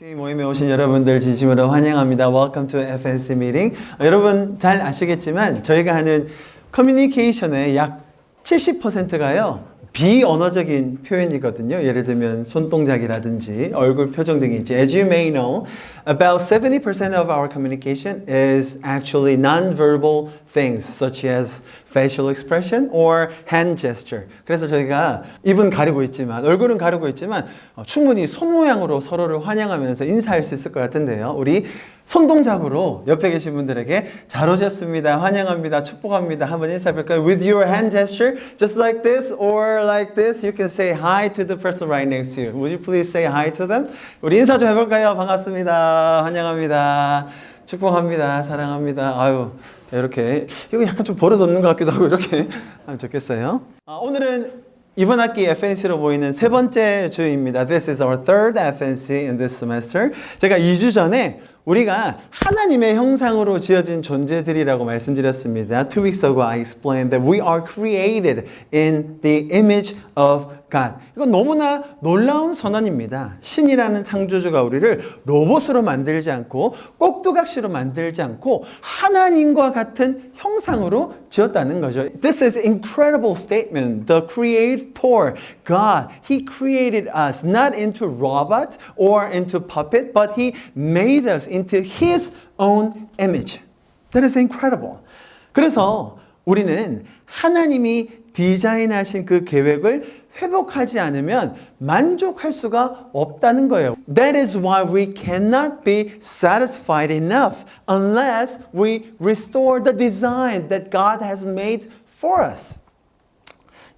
모임에 오신 여러분들 진심으로 환영합니다. Welcome to FNC meeting. 어, 여러분 잘 아시겠지만 저희가 하는 커뮤니케이션의 약 70%가요. 비언어적인 표현이거든요. 예를 들면 손동작이라든지 얼굴 표정 등이 있지. As you may know, about 70% of our communication is actually non-verbal things such as facial expression or hand gesture. 그래서 저희가 입은 가리고 있지만 얼굴은 가리고 있지만 어, 충분히 손 모양으로 서로를 환영하면서 인사할 수 있을 것 같은데요. 우리 손 동작으로 옆에 계신 분들에게 잘 오셨습니다. 환영합니다. 축복합니다. 한번 인사해 볼까요? With your hand gesture, just like this or like this, you can say hi to the person right next to you. Would you please say hi to them? 우리 인사 좀 해볼까요? 반갑습니다. 환영합니다. 축복합니다. 사랑합니다. 아유, 이렇게 이거 약간 좀 버릇없는 것 같기도 하고 이렇게 하면 좋겠어요. 아, 오늘은 이번 학기 FNC로 보이는 세 번째 주입니다. This is our third FNC in this semester. 제가 2주 전에 우리가 하나님의 형상으로 지어진 존재들이라고 말씀드렸습니다. Two weeks ago I explained that we are created in the image of God. 이건 너무나 놀라운 선언입니다. 신이라는 창조주가 우리를 로봇으로 만들지 않고 꼭두각시로 만들지 않고 하나님과 같은 형상으로 지었다는 거죠. This is incredible statement. The creator, God, he created us not into robot or into puppet, but he made us into his own image. That is incredible. 그래서 우리는 하나님이 디자인하신 그 계획을 회복하지 않으면 만족할 수가 없다는 거예요. That is why we cannot be satisfied enough unless we restore the design that God has made for us.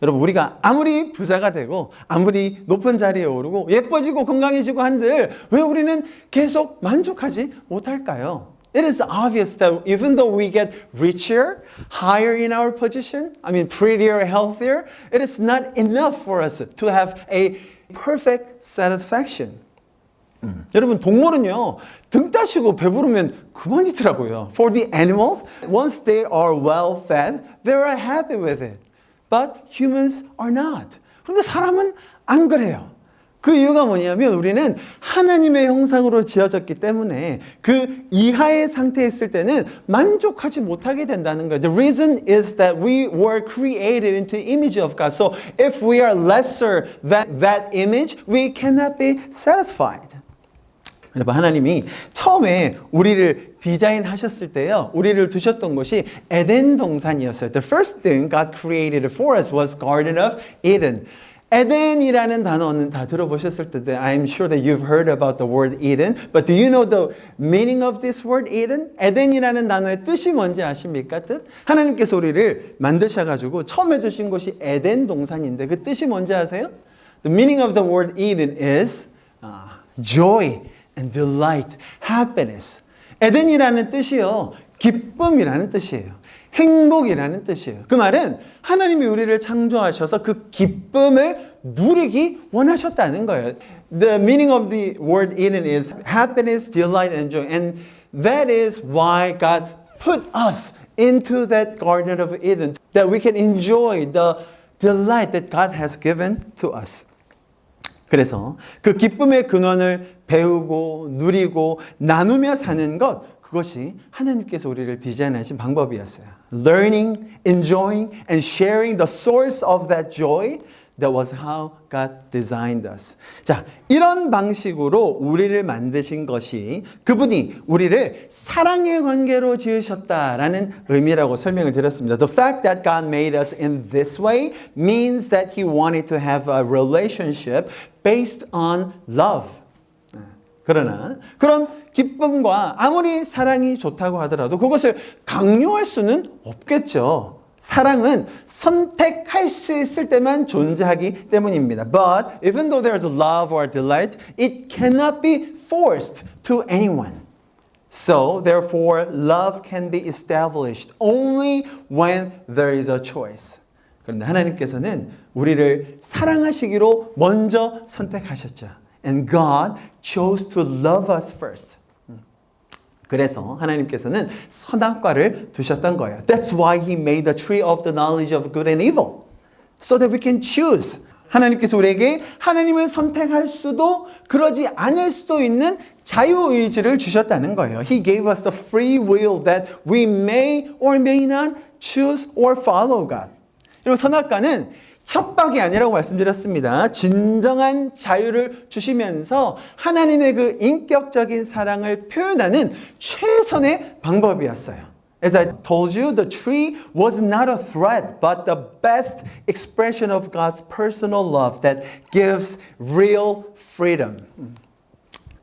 여러분 우리가 아무리 부자가 되고 아무리 높은 자리에 오르고 예뻐지고 건강해지고 한들 왜 우리는 계속 만족하지 못할까요? It is obvious that even though we get richer, higher in our position, I mean prettier, healthier, it is not enough for us to have a perfect satisfaction. 음. 여러분 동물은요 등 따시고 배부르면 그만이더라고요. For the animals, once they are well fed, they are happy with it. But humans are not. 그런데 사람은 안 그래요. 그 이유가 뭐냐면 우리는 하나님의 형상으로 지어졌기 때문에 그 이하의 상태에 있을 때는 만족하지 못하게 된다는 거예요. The reason is that we were created into the image of God. So if we are lesser than that image, we cannot be satisfied. 여러분 하나님이 처음에 우리를 디자인하셨을 때요. 우리를 두셨던 곳이 에덴 동산이었어요. The first thing God created for us was Garden of Eden. 에덴이라는 단어는 다 들어보셨을 텐데 I'm sure that you've heard about the word Eden. But do you know the meaning of this word Eden? 에덴이라는 단어의 뜻이 뭔지 아십니까? 뜻? 하나님께서 우리를 만드셔 가지고 처음에 두신 곳이 에덴 동산인데 그 뜻이 뭔지 아세요? The meaning of the word Eden is uh, joy and delight, happiness. 에덴이라는 뜻이요. 기쁨이라는 뜻이에요. 행복이라는 뜻이에요. 그 말은 하나님이 우리를 창조하셔서 그 기쁨을 누리기 원하셨다는 거예요. The meaning of the word Eden is happiness, delight, and joy. And that is why God put us into that Garden of Eden, that we can enjoy the delight that God has given to us. 그래서 그 기쁨의 근원을 배우고 누리고 나누며 사는 것 그것이 하나님께서 우리를 디자인하신 방법이었어요. Learning, enjoying and sharing the source of that joy that was how God designed us. 자, 이런 방식으로 우리를 만드신 것이 그분이 우리를 사랑의 관계로 지으셨다라는 의미라고 설명을 드렸습니다. The fact that God made us in this way means that he wanted to have a relationship based on love. 그러나 그런 기쁨과 아무리 사랑이 좋다고 하더라도 그것을 강요할 수는 없겠죠. 사랑은 선택할 수 있을 때만 존재하기 때문입니다. But even though there is love or delight, it cannot be forced to anyone. So, therefore, love can be established only when there is a choice. 그런데 하나님께서는 우리를 사랑하시기로 먼저 선택하셨죠. And God chose to love us first. 그래서 하나님께서는 선악과를 두셨던 거예요. That's why He made the tree of the knowledge of good and evil. So that we can choose. 하나님께서 우리에게 하나님을 선택할 수도 그러지 않을 수도 있는 자유의지를 주셨다는 거예요. He gave us the free will that we may or may not choose or follow God. 여러분 선악과는 협박이 아니라고 말씀드렸습니다. 진정한 자유를 주시면서 하나님의 그 인격적인 사랑을 표현하는 최선의 방법이었어요. As I told you, the tree was not a threat, but the best expression of God's personal love that gives real freedom.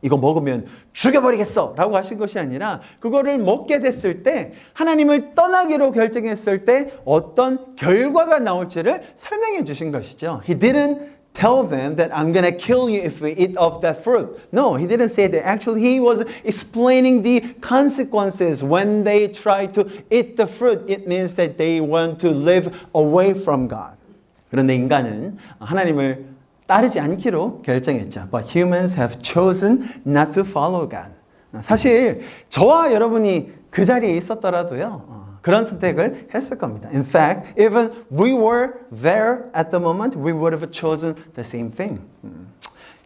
이거 먹으면 죽여버리겠어 라고 하신 것이 아니라 그거를 먹게 됐을 때 하나님을 떠나기로 결정했을 때 어떤 결과가 나올지를 설명해 주신 것이죠. He didn't tell them that I'm gonna kill you if we eat of that fruit. No, he didn't say that. Actually, he was explaining the consequences when they try to eat the fruit. It means that they want to live away from God. 그런데 인간은 하나님을 따르지 않기로 결정했죠. But humans have chosen not to follow God. 사실 저와 여러분이 그 자리에 있었더라도요. 어, 그런 선택을 했을 겁니다. In fact, even we were there at the moment, we would have chosen the same thing.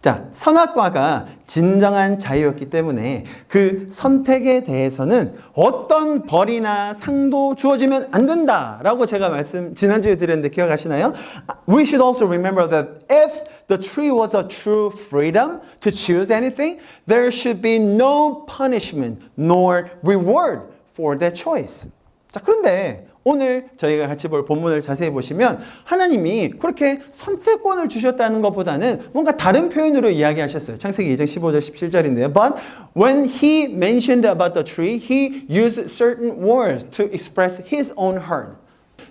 음. 자, 선악과가 진정한 자유였기 때문에 그 선택에 대해서는 어떤 벌이나 상도 주어지면 안 된다라고 제가 말씀 지난주에 드렸는데 기억하시나요? We should also remember that if the tree was a true freedom to choose anything, there should be no punishment nor reward for that choice. 자, 그런데 오늘 저희가 같이 볼 본문을 자세히 보시면 하나님이 그렇게 선택권을 주셨다는 것보다는 뭔가 다른 표현으로 이야기하셨어요. 창세기 2장 15절 17절인데요. But when he mentioned about the tree, he used certain words to express his own heart.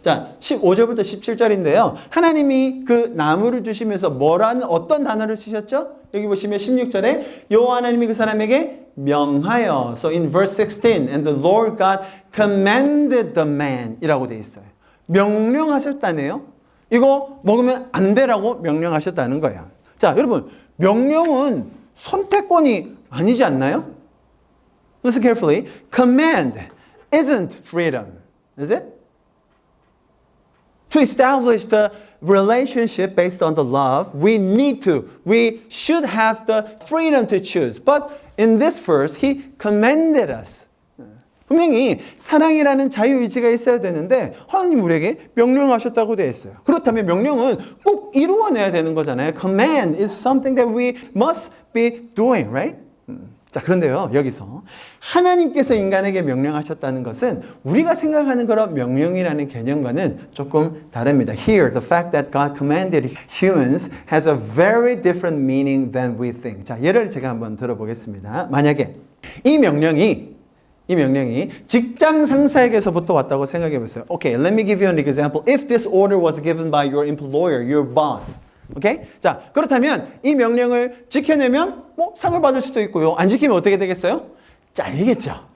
자, 15절부터 17절인데요. 하나님이 그 나무를 주시면서 뭐라는 어떤 단어를 쓰셨죠? 여기 보시면 16절에 여호와 하나님이 그 사람에게 명하여. So in verse 16, and the Lord God commanded the man 이라고 돼 있어요. 명령하셨다네요. 이거 먹으면 안 되라고 명령하셨다는 거예요. 자, 여러분, 명령은 선택권이 아니지 않나요? Listen carefully. Command isn't freedom, is it? To establish the relationship based on the love, we need to, we should have the freedom to choose. But in this verse, he commanded us. 분명히 사랑이라는 자유의지가 있어야 되는데 하나님 우리에게 명령하셨다고 되어 있어요. 그렇다면 명령은 꼭 이루어내야 되는 거잖아요. Command is something that we must be doing, right? 자, 그런데요, 여기서 하나님께서 인간에게 명령하셨다는 것은 우리가 생각하는 그런 명령이라는 개념과는 조금 다릅니다. Here, the fact that God commanded humans has a very different meaning than we think. 자, 예를 제가 한번 들어보겠습니다. 만약에 이 명령이 이 명령이 직장 상사에게서부터 왔다고 생각해 보세요. Okay, let me give you an example. If this order was given by your employer, your boss, 오케이? 자, 그렇다면 이 명령을 지켜내면 뭐 상을 받을 수도 있고요. 안 지키면 어떻게 되겠어요? 잘리겠죠.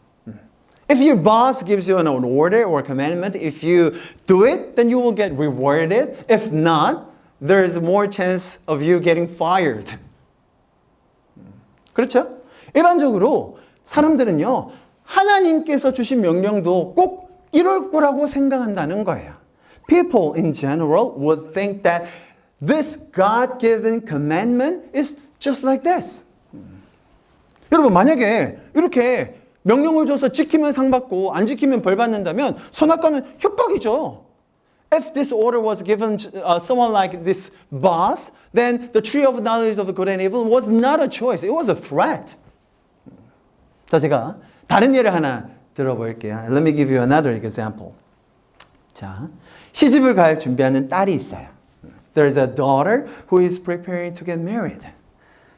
If your boss gives you an order or commandment, if you do it, then you will get rewarded. If not, there is more chance of you getting fired. 그렇죠? 일반적으로 사람들은요, 하나님께서 주신 명령도 꼭 이럴 거라고 생각한다는 거예요. People in general would think that this God-given commandment is just like this. 여러분 만약에 이렇게 명령을 줘서 지키면 상 받고 안 지키면 벌 받는다면 선악과는 협박이죠. If this order was given uh, someone like this boss, then the tree of knowledge of good and evil was not a choice. It was a threat. 자, 제가 다른 예를 하나 들어볼게요. Let me give you another example. 자, 시집을 갈 준비하는 딸이 있어요. There's a daughter who is preparing to get married.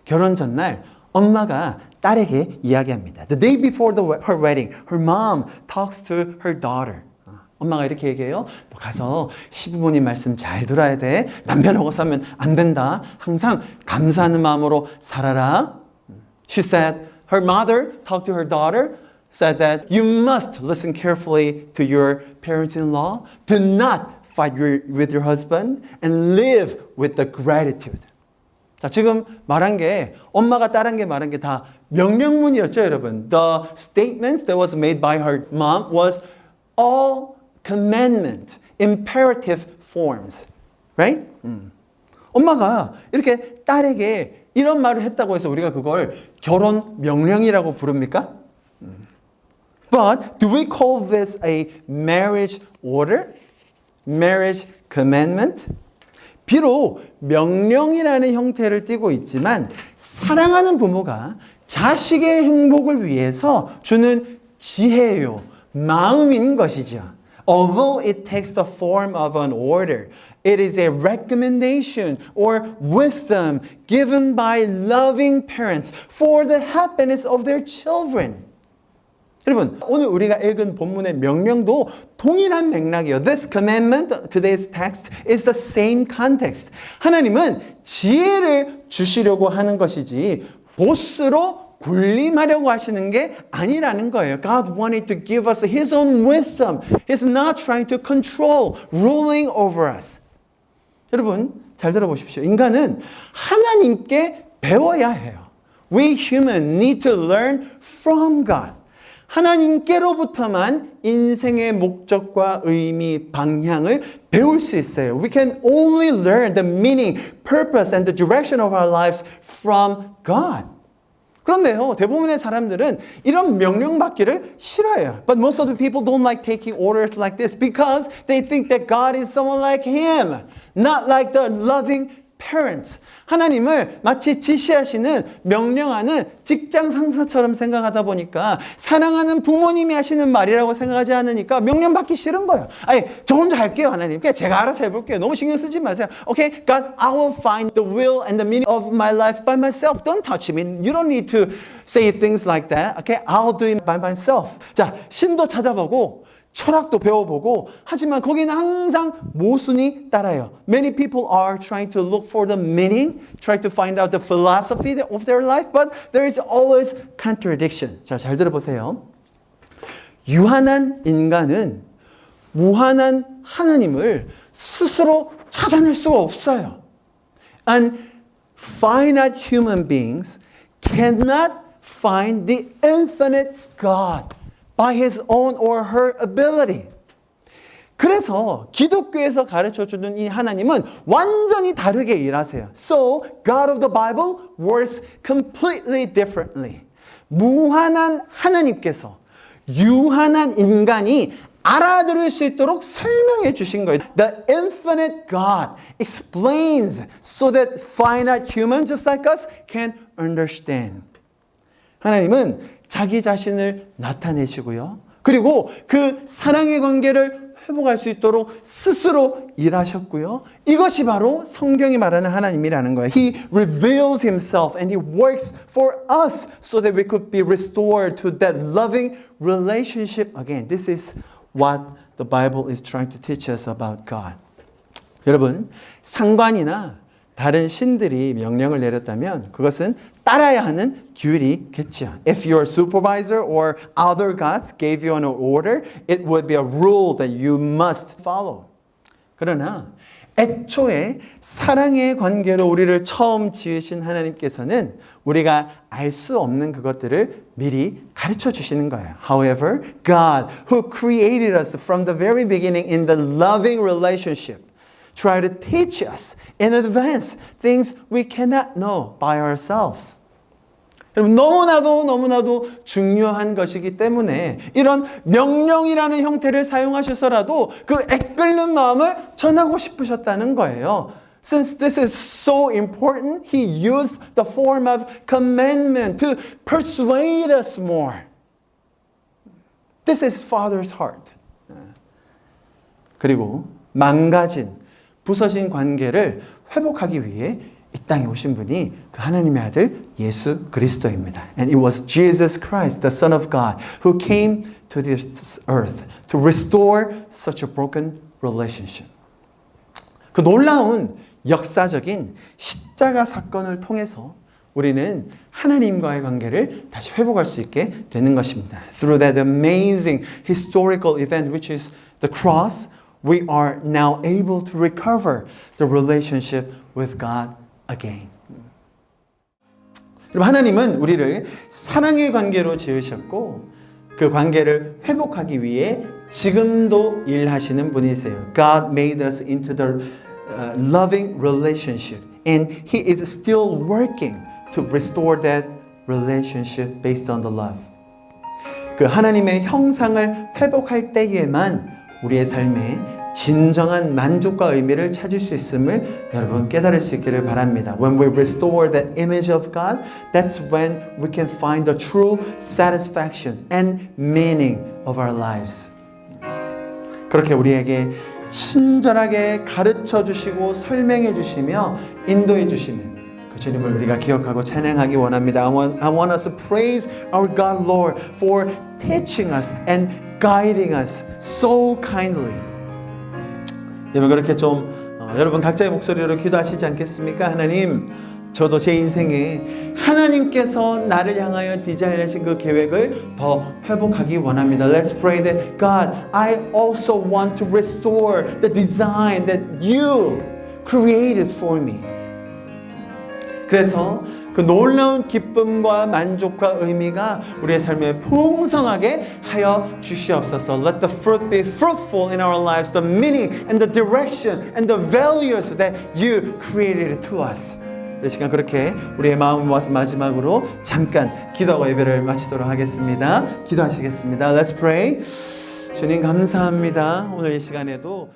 결혼 전날 엄마가 딸에게 이야기합니다. The day before the, her wedding, her mom talks to her daughter. 엄마가 이렇게 얘기해요. 너 가서 시부모님 말씀 잘 들어야 돼. 남편하고 싸면 안 된다. 항상 감사하는 마음으로 살아라. She said, her mother talked to her daughter, said that you must listen carefully to your parents-in-law. Do not fight your, with your husband and live with the gratitude. 자, 지금 말한 게 엄마가 딸한 게 말한 게 다 명령문이었죠, 여러분. The statements that was made by her mom was all commandment, imperative forms. Right? 음. 엄마가 이렇게 딸에게 이런 말을 했다고 해서 우리가 그걸 결혼 명령이라고 부릅니까? But do we call this a marriage order? Marriage commandment? 비록 명령이라는 형태를 띠고 있지만 사랑하는 부모가 자식의 행복을 위해서 주는 지혜요, 마음인 것이죠. Although it takes the form of an order, it is a recommendation or wisdom given by loving parents for the happiness of their children. 여러분, 오늘 우리가 읽은 본문의 명령도 동일한 맥락이에요. This commandment, today's text, is the same context. 하나님은 지혜를 주시려고 하는 것이지, 보스로 군림하려고 하시는 게 아니라는 거예요. God wanted to give us His own wisdom. He's not trying to control, ruling over us. 여러분, 잘 들어보십시오. 인간은 하나님께 배워야 해요. We human need to learn from God. 하나님께로부터만 인생의 목적과 의미, 방향을 배울 수 있어요. We can only learn the meaning, purpose, and the direction of our lives from God. 그런데요, 대부분의 사람들은 이런 명령 받기를 싫어해요. But most of the people don't like taking orders like this because they think that God is someone like him, not like the loving parents. 하나님을 마치 지시하시는 명령하는 직장 상사처럼 생각하다 보니까 사랑하는 부모님이 하시는 말이라고 생각하지 않으니까 명령 받기 싫은 거예요. 아니, 저 혼자 할게요, 하나님. 그냥 제가 알아서 해볼게요. 너무 신경 쓰지 마세요. Okay, God, I will find the will and the meaning of my life by myself. Don't touch me. You don't need to say things like that. Okay, I'll do it by myself. 자, 신도 찾아보고 철학도 배워보고 하지만 거기는 항상 모순이 따라요. Many people are trying to look for the meaning, try to find out the philosophy of their life, but there is always contradiction. 자, 잘 들어보세요. 유한한 인간은 무한한 하나님을 스스로 찾아낼 수가 없어요. And finite human beings cannot find the infinite God. by his own or her ability. 그래서 기독교에서 가르쳐 주는 이 하나님은 완전히 다르게 일하세요. So God of the Bible works completely differently. 무한한 하나님께서 유한한 인간이 알아들을 수 있도록 설명해 주신 거예요. The infinite God explains so that finite humans just like us can understand. 하나님은 자기 자신을 나타내시고요. 그리고 그 사랑의 관계를 회복할 수 있도록 스스로 일하셨고요. 이것이 바로 성경이 말하는 하나님이라는 거예요. He reveals himself and he works for us so that we could be restored to that loving relationship again. This is what the Bible is trying to teach us about God. 여러분, 상관이나 다른 신들이 명령을 내렸다면 그것은 따라야 하는 규율이겠죠. If your supervisor or other gods gave you an order, it would be a rule that you must follow. 그러나 애초에 사랑의 관계로 우리를 처음 지으신 하나님께서는 우리가 알 수 없는 그것들을 미리 가르쳐 주시는 거예요. However, God, who created us from the very beginning in the loving relationship, try to teach us in advance things we cannot know by ourselves. 여러분 너무나도 너무나도 중요한 것이기 때문에 이런 명령이라는 형태를 사용하셔서라도 그 애끓는 마음을 전하고 싶으셨다는 거예요. Since this is so important, he used the form of commandment to persuade us more. This is Father's heart. 그리고 망가진 부서진 관계를 회복하기 위해 이 땅에 오신 분이 그 하나님의 아들 예수 그리스도입니다. And it was Jesus Christ, the Son of God, who came to this earth to restore such a broken relationship. 그 놀라운 역사적인 십자가 사건을 통해서 우리는 하나님과의 관계를 다시 회복할 수 있게 되는 것입니다. Through that amazing historical event which is the cross, we are now able to recover the relationship with God again. 여러분 하나님은 우리를 사랑의 관계로 지으셨고 그 관계를 회복하기 위해 지금도 일하시는 분이세요. God made us into the uh, loving relationship, and He is still working to restore that relationship based on the love. 그 하나님의 형상을 회복할 때에만 우리의 삶에 진정한 만족과 의미를 찾을 수 있음을 여러분 깨달을 수 있기를 바랍니다. When we restore that image of God, that's when we can find the true satisfaction and meaning of our lives. 그렇게 우리에게 친절하게 가르쳐 주시고 설명해 주시며 인도해 주시는 그 주님을 우리가 기억하고 찬양하기 원합니다. I want, I want us to praise our God Lord for teaching us and guiding us so kindly. 여러분 그렇게 좀 어, 여러분 각자의 목소리로 기도하시지 않겠습니까? 하나님 저도 제 인생에 하나님께서 나를 향하여 디자인하신 그 계획을 더 회복하기 원합니다. Let's pray that God, I also want to restore the design that you created for me. 그래서 그 놀라운 기쁨과 만족과 의미가 우리의 삶에 풍성하게 하여 주시옵소서. Let the fruit be fruitful in our lives, the meaning and the direction and the values that you created to us. 이 시간 그렇게 우리의 마음을 모아서 마지막으로 잠깐 기도하고 예배를 마치도록 하겠습니다. 기도하시겠습니다. Let's pray. 주님 감사합니다. 오늘 이 시간에도